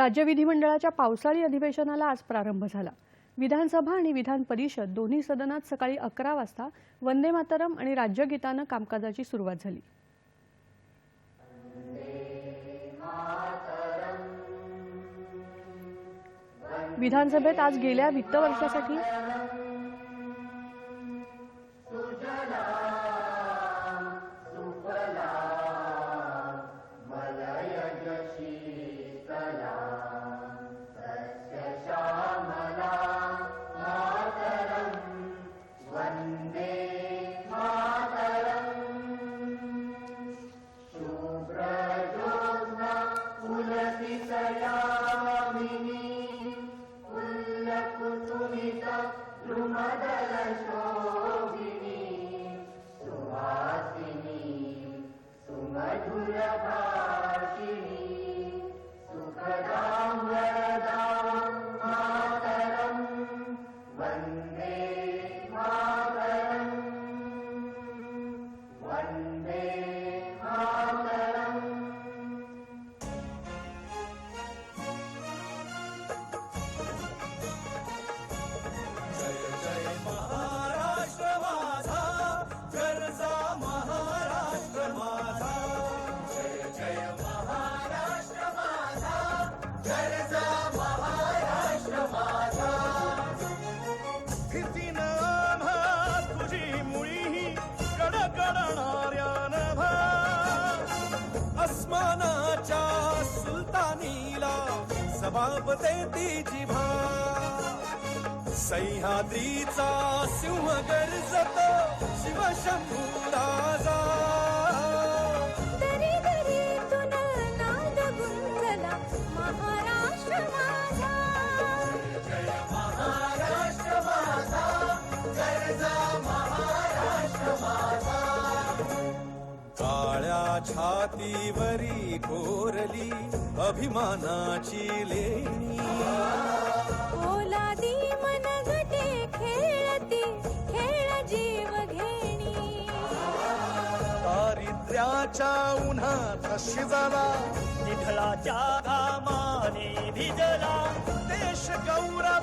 राज्य विधिमंडळाच्या पावसाळी अधिवेशनाला आज प्रारंभ झाला. विधानसभा आणि विधान परिषद दोन्ही सदनात सकाळी अकरा वाजता वंदे मातरम आणि राज्यगीतानं कामकाजाची सुरुवात झाली. विधानसभेत आज गेल्या वित्त वर्षासाठी রুমা দালা कडकडणाऱ्या नभा अस्मानाच्या सुलतानीला जबाब देती जिभा. सह्याद्रीचा सिंह गर्जत शिवशंभू राजा काळ्या छातीवरी कोरली अभिमानाची लेणी. ओलादी मनगटे खेळती खेळ जीव घेणी. दारिद्र्याच्या उन्हात शिजला निधळाच्या घामाने भिजला देश गौरवासाठी